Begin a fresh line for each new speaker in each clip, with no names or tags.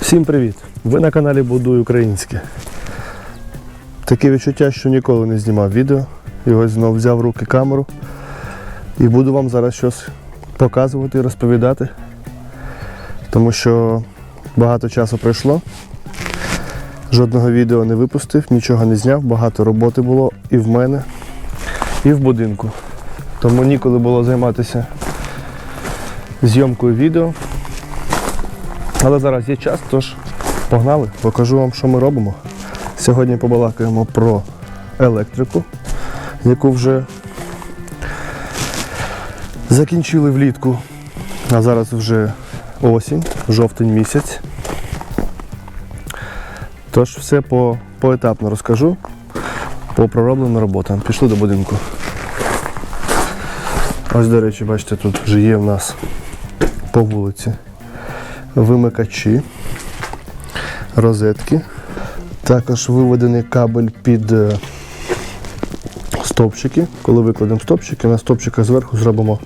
Всім привіт! Ви на каналі Будуй Українське. Таке відчуття, що ніколи не знімав відео. І ось знов взяв в руки камеру і буду вам зараз щось показувати і розповідати. Тому що багато часу пройшло. Жодного відео не випустив, нічого не зняв, багато роботи було і в мене, і в будинку. Тому ніколи було займатися зйомкою відео. Але зараз є час, тож погнали, покажу вам, що ми робимо. Сьогодні побалакаємо про електрику, яку вже закінчили влітку, а зараз вже осінь, жовтень місяць. Тож все по, поетапно розкажу по проробленим роботам. Пішли до будинку. Ось, до речі, бачите, тут вже є в нас по вулиці вимикачі, розетки. Також виведений кабель під е, стовпчики. Коли викладемо стовпчики, на стовпчиках зверху зробимо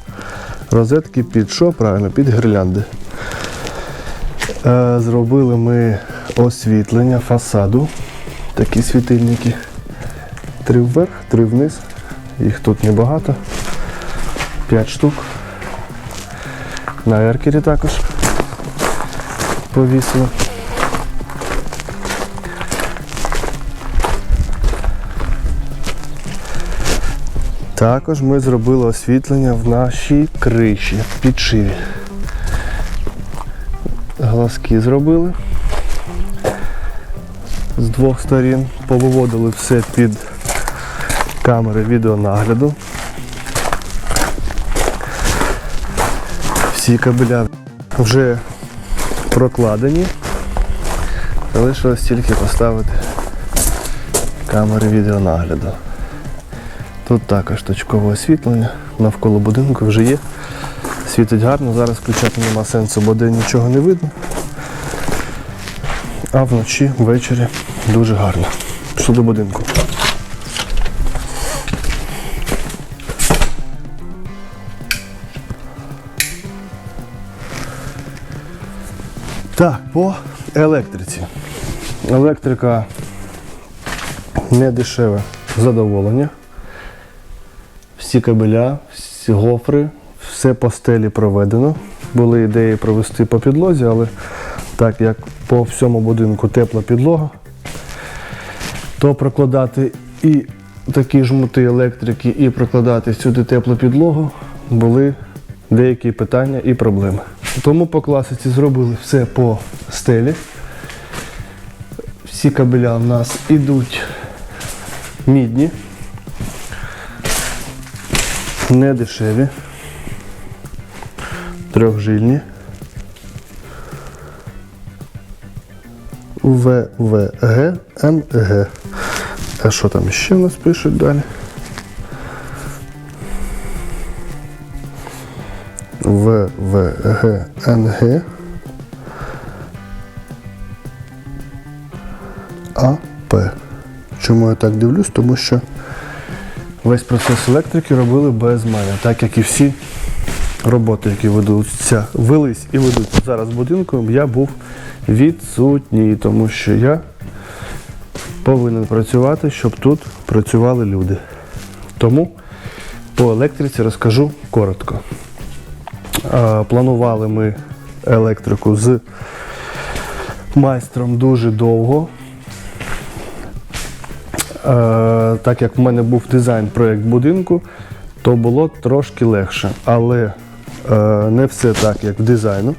розетки під що? Правильно, під гірлянди. Е, Зробили ми освітлення фасаду. Такі світильники. Три вверх, три вниз. Їх тут небагато. П'ять штук. На еркері також повісили. Також ми зробили освітлення в нашій криші, підшиві. Глазки зробили з двох сторін, повиводили все під камери відеонагляду. Всі кабеля вже прокладені. Залишилось тільки поставити камери відеонагляду. Тут також точкове освітлення, навколо будинку вже є. Світить гарно, зараз включати нема сенсу, бо день нічого не видно. А вночі, ввечері дуже гарно. Пішли до будинку. Так, по електриці. Електрика не дешеве задоволення. Всі кабеля, всі гофри, все по стелі проведено. Були ідеї провести по підлозі, але так як по всьому будинку тепла підлога, то прокладати і такі жмути електрики, і прокладати сюди теплу підлогу були деякі питання і проблеми. Тому по класиці зробили все по стелі. Всі кабеля в нас ідуть мідні, не дешеві, трьохжильні. ВВГ, НГ. А що там ще в нас пишуть далі? ВВГНГ АП. Чому я так дивлюсь? Тому що весь процес електрики робили без мене, так як і всі роботи, які ведуться, велись і ведуться зараз будинком, я був відсутній, тому що я повинен працювати, щоб тут працювали люди. Тому по електриці розкажу коротко. Планували ми електрику з майстром дуже довго. Так як в мене був дизайн проєкт будинку, то було трошки легше. Але е, не все так, як в дизайну.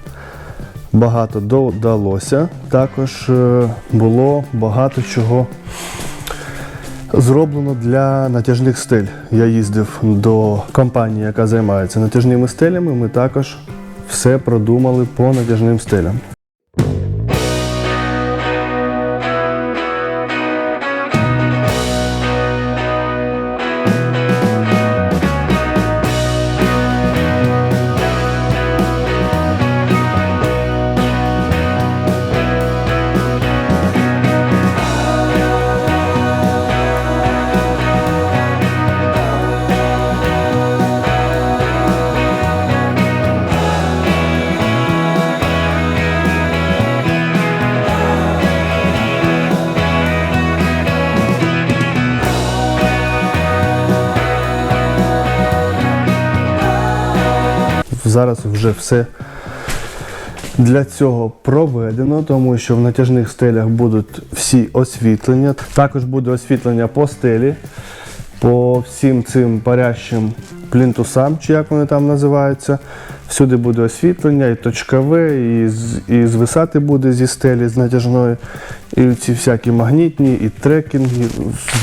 Багато додалося. Також е, було багато чого зроблено для натяжних стель. Я їздив до компанії, яка займається натяжними стелями. Ми також все продумали по натяжним стелям. Зараз вже все для цього проведено, тому що в натяжних стелях будуть всі освітлення. Також буде освітлення по стелі, по всім цим парящим плінтусам, чи як вони там називаються. Всюди буде освітлення, і точкове, і, і звисати буде зі стелі з натяжної, і ці всякі магнітні, і трекінги.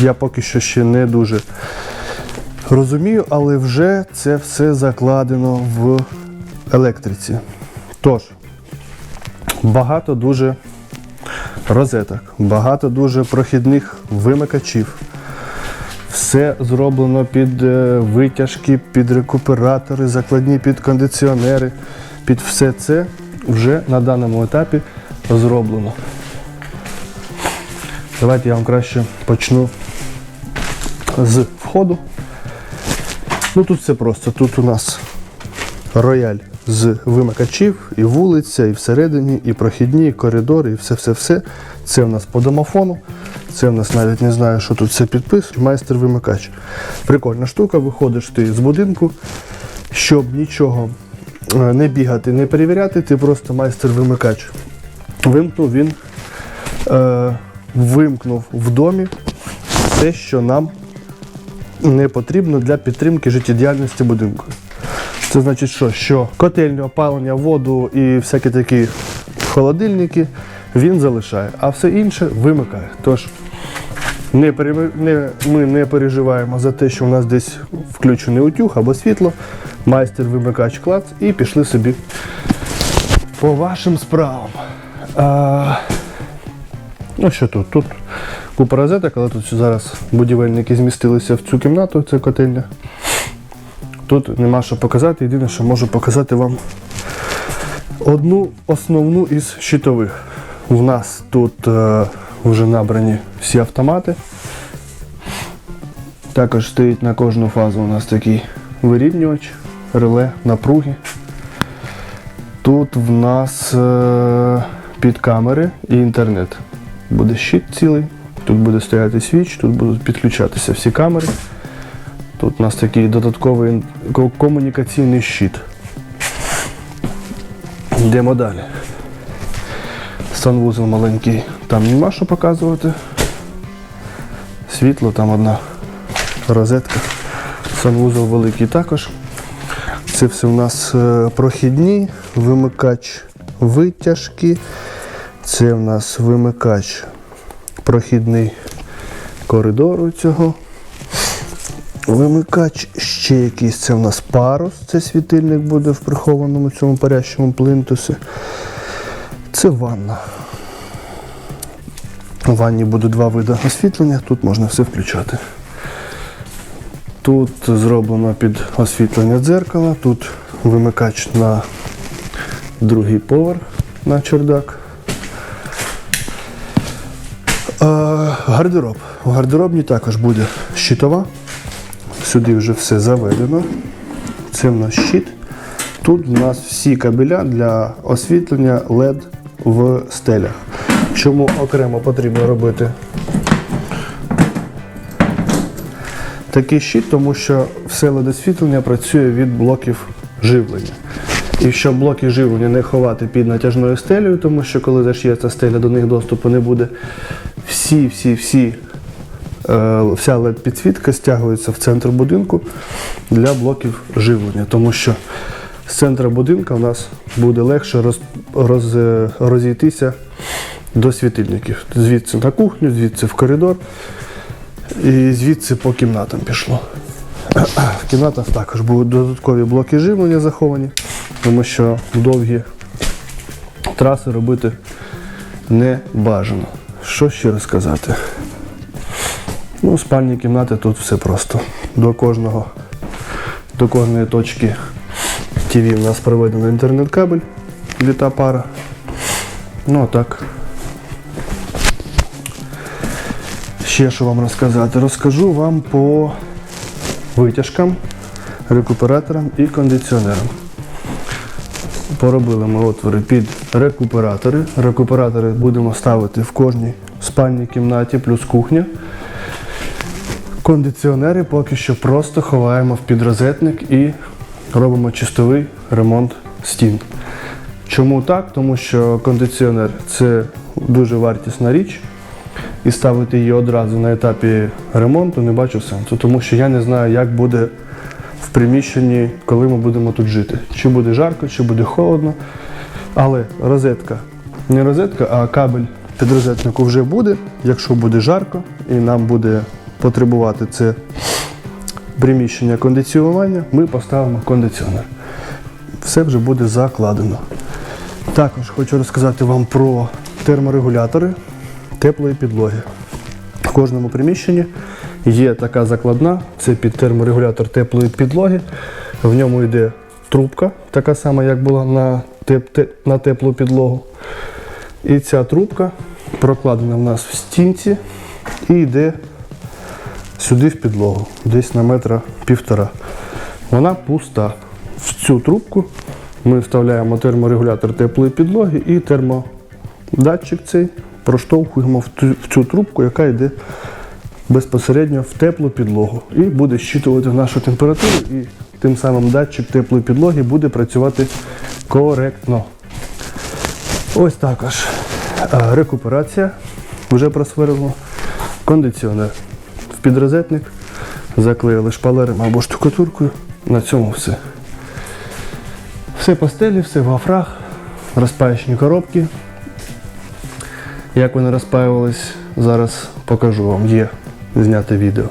Я поки що ще не дуже розумію, але вже це все закладено в електриці. Тож, багато дуже розеток, багато дуже прохідних вимикачів. Все зроблено під е, витяжки, під рекуператори, закладні під кондиціонери. Під все це вже на даному етапі зроблено. Давайте я вам краще почну з входу. Ну тут все просто. Тут у нас рояль з вимикачів, і вулиця, і всередині, і прохідні, і коридори, і все-все-все. Це у нас по домофону. Це у нас навіть не знаю, що тут все підписує. Майстер-вимикач. Прикольна штука, виходиш ти з будинку, щоб нічого е, не бігати, не перевіряти, ти просто майстер-вимикач. Вимкнув він, е, вимкнув в домі те, що нам не потрібно для підтримки життєдіяльності будинку. Це значить, що, що котельню, опалення, воду і всякі такі холодильники він залишає, а все інше вимикає. Тож не, не, ми не переживаємо за те, що у нас десь включений утюг або світло, майстер вимикач клац і пішли собі по вашим справам. А, ну що тут? Тут купа розеток, але тут зараз будівельники змістилися в цю кімнату, це котельня. Тут нема що показати. Єдине, що можу показати вам одну основну із щитових. У нас тут е, вже набрані всі автомати. Також стоїть на кожну фазу у нас такий вирівнювач, реле, напруги. Тут в нас е, під камери і інтернет. Буде щит цілий, тут буде стояти свіч, тут будуть підключатися всі камери. Тут у нас такий додатковий комунікаційний щит. Йдемо далі. Санвузол маленький, там нема що показувати. Світло, там одна розетка. Санвузол великий також. Це все у нас е, прохідні, вимикач витяжки. Це у нас вимикач прохідний коридору цього. Вимикач ще якийсь. Це у нас парус, це світильник буде в прихованому цьому парящому плинтусі. Це ванна. У ванні буде два види освітлення, тут можна все включати. Тут зроблено під освітлення дзеркала, тут вимикач на другий поверх на чердак. Е, Гардероб. У гардеробній також буде щитова. Сюди вже все заведено. Це в нас щит. Тут у нас всі кабеля для освітлення LED в стелях. Чому окремо потрібно робити такий щит, тому що все LED освітлення працює від блоків живлення. І щоб блоки живлення не ховати під натяжною стелею, тому що коли зашиється стеля, до них доступу не буде. Всі, всі, всі е, вся led підсвітка стягується в центр будинку для блоків живлення, тому що з центру будинку у нас буде легше роз, роз, е, розійтися до світильників. Звідси на кухню, звідси в коридор і звідси по кімнатам пішло. В кімнатах також будуть додаткові блоки живлення заховані, тому що довгі траси робити не бажано. Що ще розказати? Ну, спальні кімнати тут все просто. До кожного, до кожної точки ТВ у нас проведено інтернет-кабель, літа пара. Ну а так. Ще що вам розказати? Розкажу вам по витяжкам, рекуператорам і кондиціонерам. Поробили ми отвори під рекуператори. Рекуператори будемо ставити в кожній спальній кімнаті плюс кухня. Кондиціонери поки що просто ховаємо в підрозетник і робимо чистовий ремонт стін. Чому так? Тому що кондиціонер це дуже вартісна річ, і ставити її одразу на етапі ремонту не бачу сенсу, тому що я не знаю, як буде в приміщенні, коли ми будемо тут жити. Чи буде жарко, чи буде холодно. Але розетка, не розетка, а кабель під розетнику вже буде, якщо буде жарко, і нам буде потребувати це приміщення кондиціонування, ми поставимо кондиціонер. Все вже буде закладено. Також хочу розказати вам про терморегулятори теплої підлоги. В кожному приміщенні є така закладна, це під терморегулятор теплої підлоги. В ньому йде трубка, така сама, як була на, на теплу підлогу. І ця трубка прокладена в нас в стінці і йде сюди в підлогу, десь на метра півтора. Вона пуста. В цю трубку ми вставляємо терморегулятор теплої підлоги і термодатчик цей проштовхуємо в цю трубку, яка йде безпосередньо в теплу підлогу. І буде щитувати нашу температуру, і тим самим датчик теплої підлоги буде працювати коректно. Ось також рекуперація вже просверлено. Кондиціонер підрозетник, заклеїли шпалерами або штукатуркою. На цьому все. Все пастелі, все в гофрах, розпаячні коробки. Як вони розпаювались, зараз покажу вам. Є зняте відео.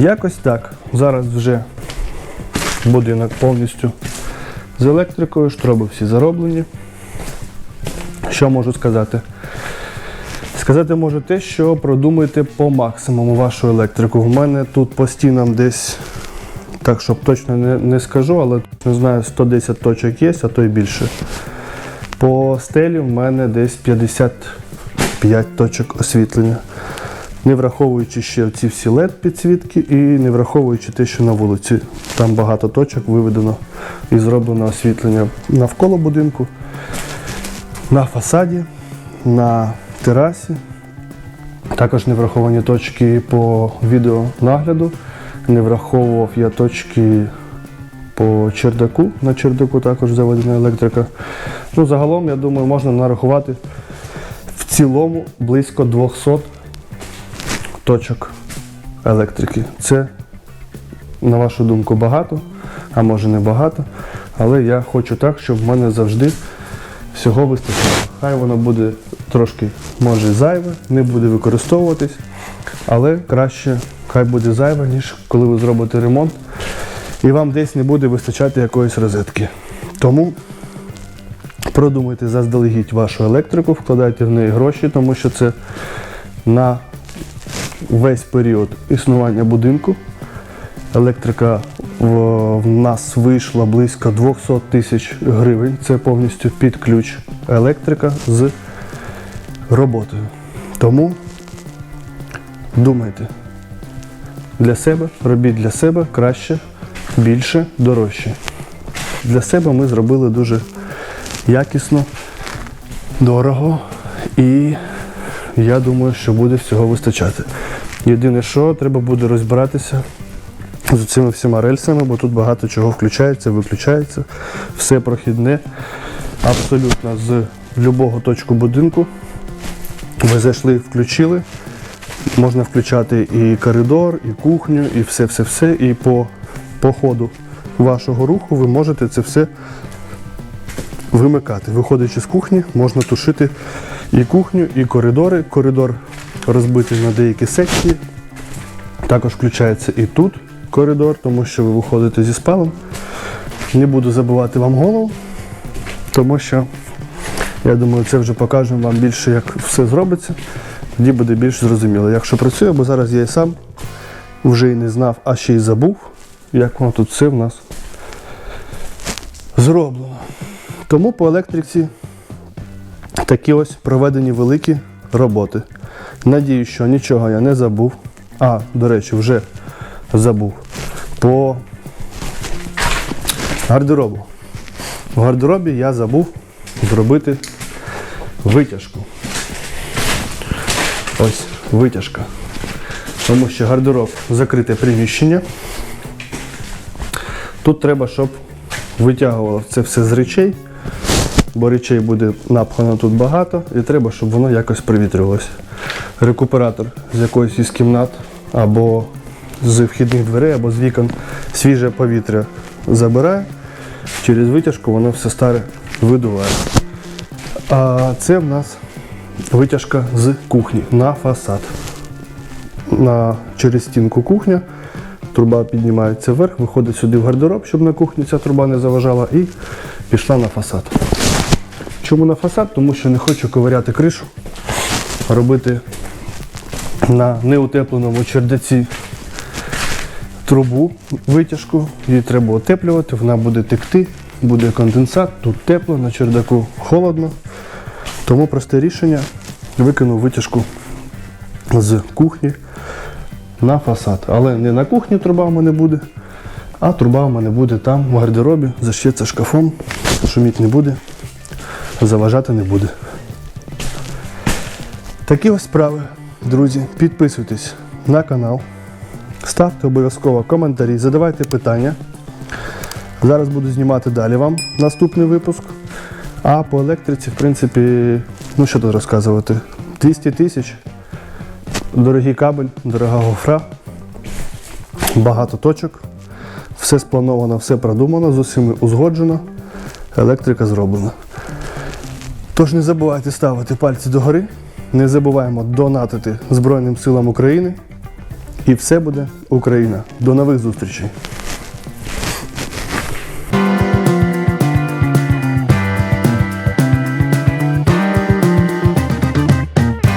Якось так. Зараз вже будинок повністю з електрикою, штроби всі зароблені. Що можу сказати? Сказати можу те, що продумайте по максимуму вашу електрику. У мене тут по стінам десь, так щоб точно не, не скажу, але не знаю, 110 точок є, а то й більше. По стелі в мене десь 55 точок освітлення. Не враховуючи ще ці всі led підсвітки і не враховуючи те, що на вулиці там багато точок виведено і зроблено освітлення навколо будинку, на фасаді, на терасі. Також не враховані точки по відеонагляду. Не враховував я точки по чердаку. На чердаку також заведена електрика. Ну, загалом, я думаю, можна нарахувати в цілому близько 200 точок електрики. Це, на вашу думку, багато, а може не багато. Але я хочу так, щоб в мене завжди всього вистачило. Хай воно буде трошки, може, зайве, не буде використовуватись, але краще хай буде зайве, ніж коли ви зробите ремонт і вам десь не буде вистачати якоїсь розетки. Тому продумайте заздалегідь вашу електрику, вкладайте в неї гроші, тому що це на весь період існування будинку. Електрика в, нас вийшла близько 200 тисяч гривень. Це повністю під ключ електрика з роботою. Тому думайте для себе, робіть для себе краще, більше, дорожче. Для себе ми зробили дуже якісно, дорого і я думаю, що буде всього вистачати. Єдине, що треба буде розбиратися з цими всіма рельсами, бо тут багато чого включається, виключається, все прохідне, абсолютно з будь-яку точку будинку. Ви зайшли, включили. Можна включати і коридор, і кухню, і все-все-все. І по, по ходу вашого руху ви можете це все вимикати. Виходячи з кухні, можна тушити і кухню, і коридори. Коридор розбитий на деякі секції. Також включається і тут коридор, тому що ви виходите зі спалом. Не буду забивати вам голову, тому що я думаю, це вже покажемо вам більше, як все зробиться. Тоді буде більш зрозуміло. Якщо працює, бо зараз я і сам вже і не знав, а ще й забув, як воно тут все в нас зроблено. Тому по електриці такі ось проведені великі роботи. Надію, що нічого я не забув. А, до речі, вже забув. По гардеробу. В гардеробі я забув зробити витяжку. Ось витяжка. Тому що гардероб закрите приміщення. Тут треба, щоб витягувало це все з речей, бо речей буде напхано тут багато, і треба, щоб воно якось привітрювалося. Рекуператор з якоїсь із кімнат або з вхідних дверей, або з вікон свіже повітря забирає. Через витяжку воно все старе видуває. А це в нас витяжка з кухні на фасад. На, через стінку кухня. Труба піднімається вверх, виходить сюди в гардероб, щоб на кухні ця труба не заважала, і пішла на фасад. Чому на фасад? Тому що не хочу ковиряти кришу, робити на неутепленому чердаці трубу, витяжку, її треба утеплювати, вона буде текти, буде конденсат, тут тепло, на чердаку холодно. Тому просте рішення викинув витяжку з кухні на фасад. Але не на кухні труба в мене буде, а труба в мене буде там, в гардеробі, защиться шкафом, шуміть не буде, заважати не буде. Такі ось справи, друзі. Підписуйтесь на канал, ставте обов'язково коментарі, задавайте питання. Зараз буду знімати далі вам наступний випуск. А по електриці, в принципі, ну що тут розказувати? 200 тисяч, дорогий кабель, дорога гофра, багато точок, все сплановано, все продумано, з усіми узгоджено, електрика зроблена. Тож не забувайте ставити пальці догори, не забуваємо донатити Збройним силам України. І все буде Україна. До нових зустрічей!